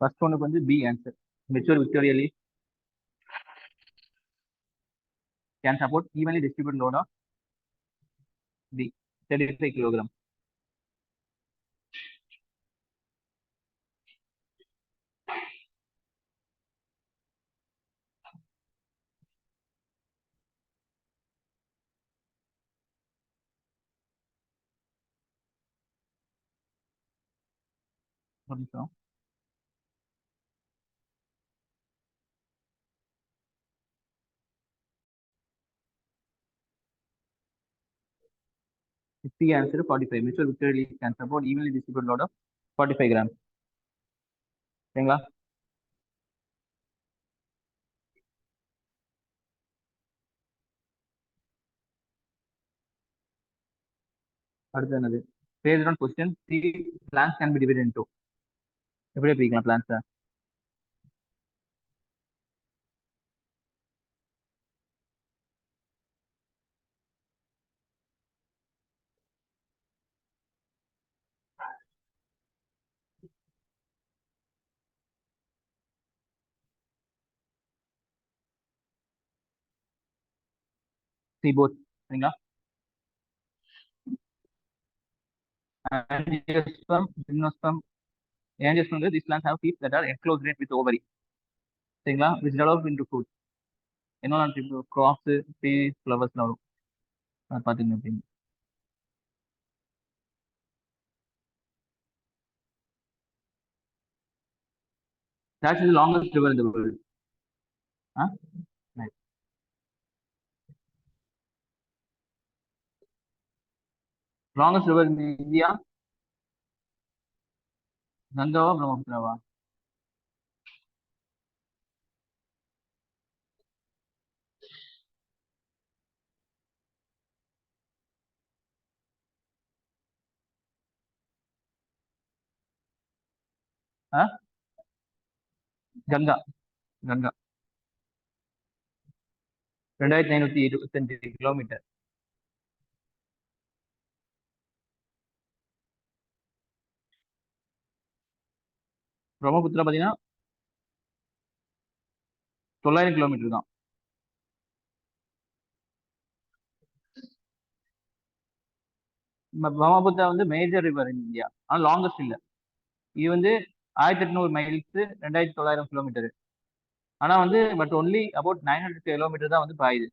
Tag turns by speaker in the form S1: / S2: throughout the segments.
S1: First ஒன்னுக்கு வந்து B answer mature விக்டோரியலி can support evenly distributed load of B 35 kilogram. ஒரு நிமிஷம் C answer 45. Mutual victory League can support evenly distributed load of 45 grams. சரிங்களா அடுத்து என்னது based on question three plants can be divide into எப்படி பிரிக்கலாம் பிளான்ஸை C both சரிங்களா angiosperm, gymnosperm. Angiosperm, these plants have teeth that are enclosed with ovary. சரிங்களா which develop into fruit. என்ன இப்போ கிராப்ஸ் ட்ரீஸ் ஃப்ளவர்ஸ்லாம் வரும் அது பார்த்தீங்க அப்படின்னு That the longest river in the world. Huh? Longest river in India? கங்காவா பிரம்மபுத்திராவா Ganga Ganga ரெண்டாயிரத்தி ஐநூத்தி இருபத்தஞ்சு கிலோமீட்டர் பிரம்மபுத்திரா பார்த்தீங்கன்னா தொள்ளாயிரம் கிலோமீட்டர் தான். பிரம்மபுத்திரா வந்து மேஜர் ரிவர் இந்தியா ஆனால் லாங்கஸ்ட் இல்லை. இது வந்து ஆயிரத்தி எட்நூறு மைல்ஸ் ரெண்டாயிரத்தி தொள்ளாயிரம் கிலோமீட்டர் ஆனா வந்து but only about nine hundred kilometre தான் வந்து பாயுது.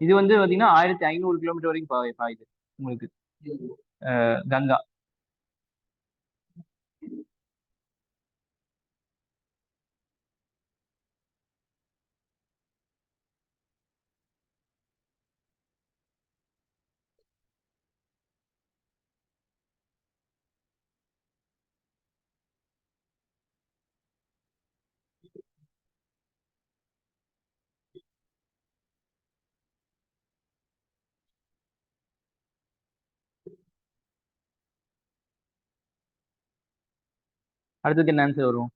S1: இது வந்து பார்த்தீங்கன்னா ஆயிரத்தி ஐநூறு கிலோமீட்டர் வரைக்கும் பாயுது உங்களுக்கு. கங்கா. அடுத்ததுக்கு என்ன ஆன்சர் வரும்?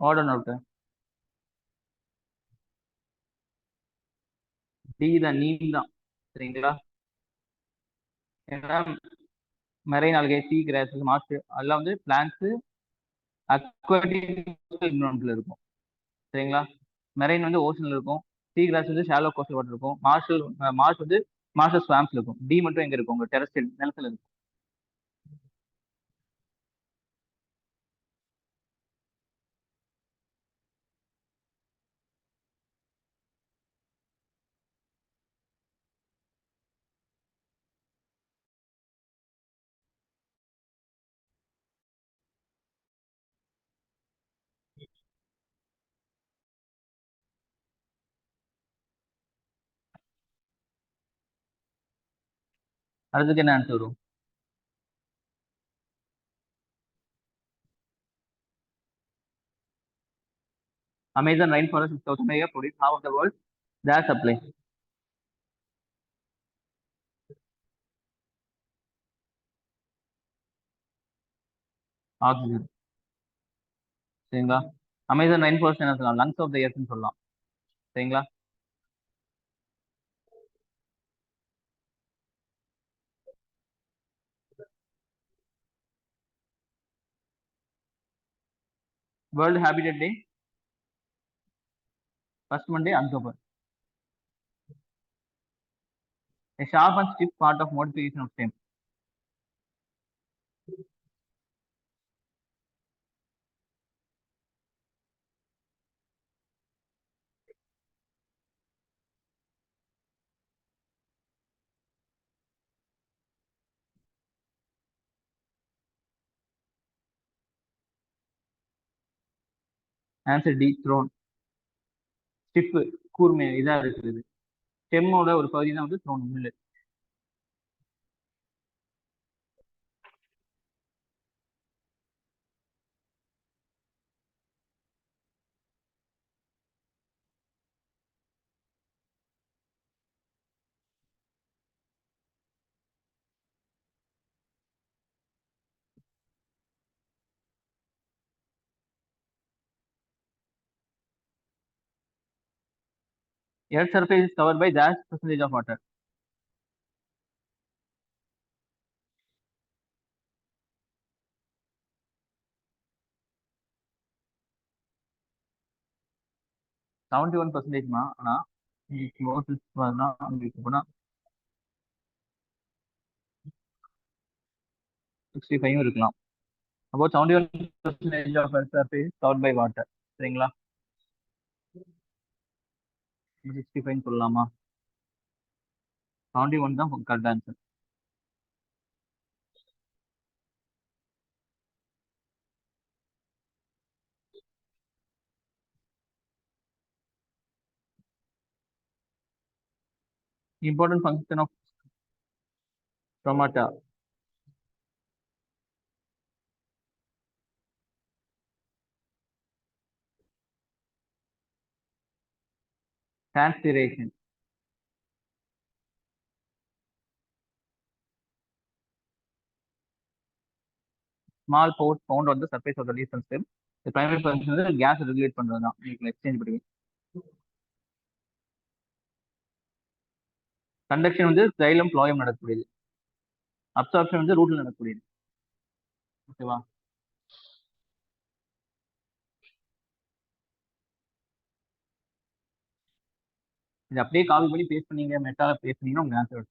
S1: ஆர்டர் நோட்டு டி தான் நீ தான் சரிங்களா? ஏன்னா marine algae sea grass most அதெல்லாம் வந்து பிளான்ஸ் அக்வாட்டிக்ல இருக்கும் சரிங்களா? மெரைன் வந்து ஓஷன்ல இருக்கும் சீ கிராஸ் வந்து ஷாலோ கோஸ்டல் வாட்டர் இருக்கும் மார்ஷல் மார்ஷ் வந்து மார்ஷல் ஸ்வாம்ஸ் இருக்கும் டி மட்டும் எங்க இருக்கும் உங்க டெரஸ்டியல் நிலத்துல இருக்கும் அடுத்ததுக்கு என்ன ஆன்சர் வரும்? Amazon rainforest in South America produce half of the world. Their supply. Oxygen சரிங்களா? அமேசான் நைன் பர்சன்ட் என்ன சொல்லலாம் லங்ஸ் ஆஃப் த இயர்ஸ்ன்னு சொல்லலாம் சரிங்களா? World Habitat Day, first Monday, October. A sharp and stiff part of modification of stem. Answer D thorn stiff கூர்மையாக இதா இருக்குது. ஸ்டெம்மோட ஒரு பகுதி தான் வந்து த்ரோன் முள்ளு Earth surface is covered by dash percentage of water. Seventy one பர்சன்டேஜ்மா ஆனா உங்களுக்கு போனா சிக்ஸ்டி ஃபைவ் இருக்கலாம். அப்போ seventy one percentage of Earth surface covered by water சரிங்களா? சிக்ஸ்டி ஃபைவ் சொல்லலாமா? செவன்டி ஒன் தான் correct answer important function of stomata transpiration small pores found on the surface of the leaf and stem the primary function is gas regulate பண்றது தான் உங்களுக்கு exchange பண்ணுவீங்க conduction வந்து xylem phloem நடக்கக்கூடியது absorption வந்து ரூட்ல நடக்கக்கூடியது ஓகேவா இது அப்படியே காப்பி பண்ணி பேஸ்ட் பண்ணீங்க மெட்டால பேசுனீங்கன்னா உங்க ஆன்சர்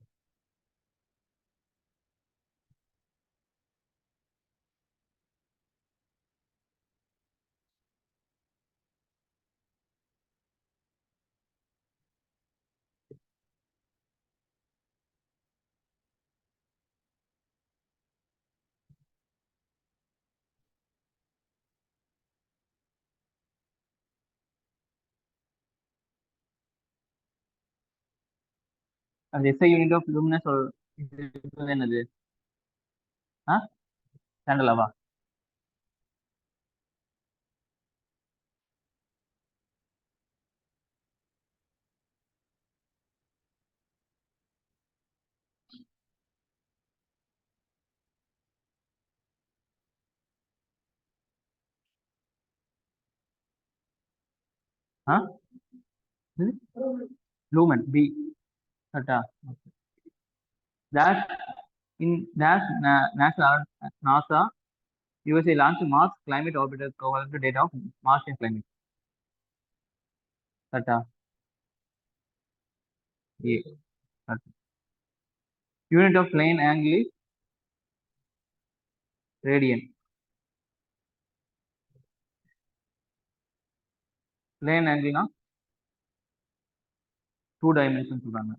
S1: அது எஸ்ஐ யூனிட் ஆஃப் லூமினஸ் என்னது? ஆ? கேண்டலாவா ஆ? Lumen B கரெக்டா dash in dash na- NASA NASA USA launched Mars climate orbiter collected data of Martian climate. கரெக்டா a unit of plane angle is radian. plane angle னா two dimension சொல்றாங்க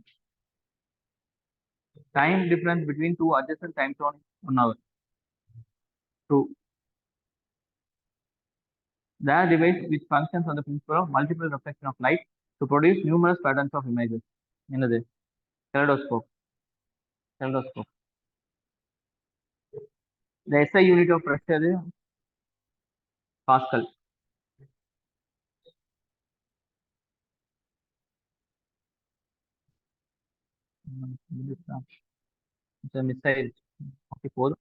S1: Time difference between two adjacent time zone one hour to That device which functions on the principle of multiple reflection of light to produce numerous patterns of images. என்னது kaleidoscope kaleidoscope the SI unit of pressure is interessante. Então, me saiu o que for.